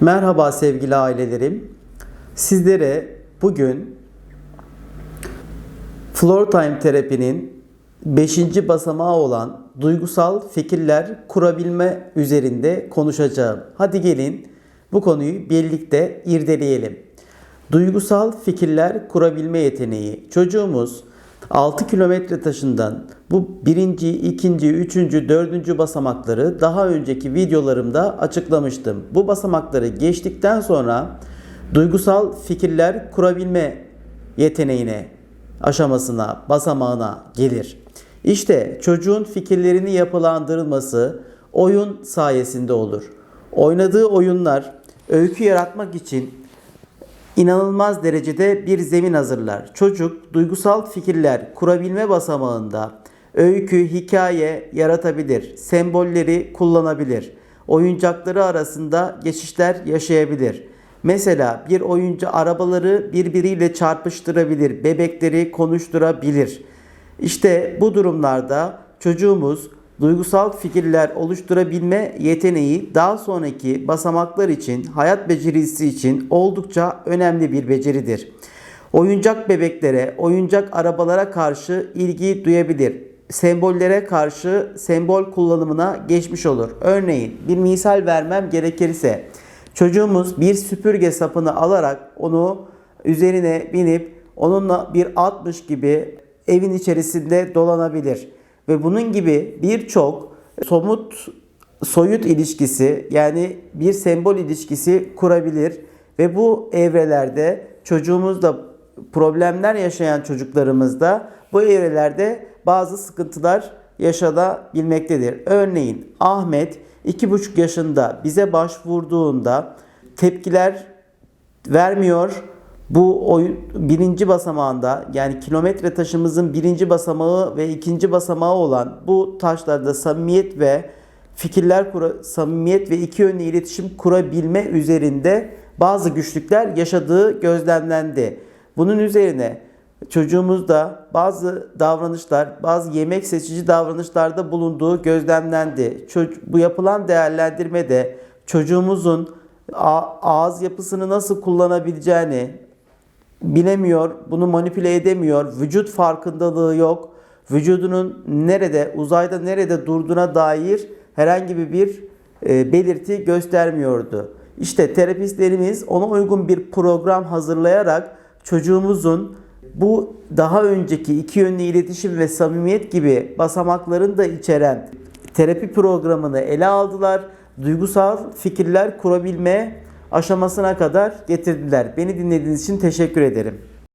Merhaba sevgili ailelerim. Sizlere bugün Floor Time terapinin 5. basamağı olan duygusal fikirler kurabilme üzerinde konuşacağım. Hadi gelin bu konuyu birlikte irdeleyelim. Duygusal fikirler kurabilme yeteneği. Çocuğumuz 6 kilometre taşından bu birinci, ikinci, üçüncü, dördüncü basamakları daha önceki videolarımda açıklamıştım. Bu basamakları geçtikten sonra duygusal fikirler kurabilme yeteneğine, aşamasına, basamağına gelir. İşte çocuğun fikirlerini yapılandırılması oyun sayesinde olur. Oynadığı oyunlar öykü yaratmak için inanılmaz derecede bir zemin hazırlar. Çocuk duygusal fikirler kurabilme basamağında öykü, hikaye yaratabilir, sembolleri kullanabilir, oyuncakları arasında geçişler yaşayabilir. Mesela bir oyuncu arabaları birbiriyle çarpıştırabilir, bebekleri konuşturabilir. İşte bu durumlarda çocuğumuz duygusal fikirler oluşturabilme yeteneği daha sonraki basamaklar için, hayat becerisi için oldukça önemli bir beceridir. Oyuncak bebeklere, oyuncak arabalara karşı ilgi duyabilir. Sembollere karşı sembol kullanımına geçmiş olur. Örneğin bir misal vermem gerekirse çocuğumuz bir süpürge sapını alarak onu üzerine binip onunla bir atmış gibi evin içerisinde dolanabilir ve bunun gibi birçok somut soyut ilişkisi yani bir sembol ilişkisi kurabilir ve bu evrelerde çocuğumuzda problemler yaşayan çocuklarımızda bu evrelerde bazı sıkıntılar yaşanabilmektedir. Örneğin Ahmet 2,5 yaşında bize başvurduğunda tepkiler vermiyor. Bu oyun birinci basamağında yani kilometre taşımızın birinci basamağı ve ikinci basamağı olan bu taşlarda samimiyet ve fikirler kura, samimiyet ve iki yönlü iletişim kurabilme üzerinde bazı güçlükler yaşadığı gözlemlendi. Bunun üzerine çocuğumuzda bazı davranışlar, bazı yemek seçici davranışlarda bulunduğu gözlemlendi. Bu yapılan değerlendirmede çocuğumuzun ağız yapısını nasıl kullanabileceğini, bilemiyor, bunu manipüle edemiyor, vücut farkındalığı yok, vücudunun nerede, uzayda nerede durduğuna dair herhangi bir e, belirti göstermiyordu. İşte terapistlerimiz ona uygun bir program hazırlayarak çocuğumuzun bu daha önceki iki yönlü iletişim ve samimiyet gibi basamaklarını da içeren terapi programını ele aldılar. Duygusal fikirler kurabilme aşamasına kadar getirdiler. Beni dinlediğiniz için teşekkür ederim.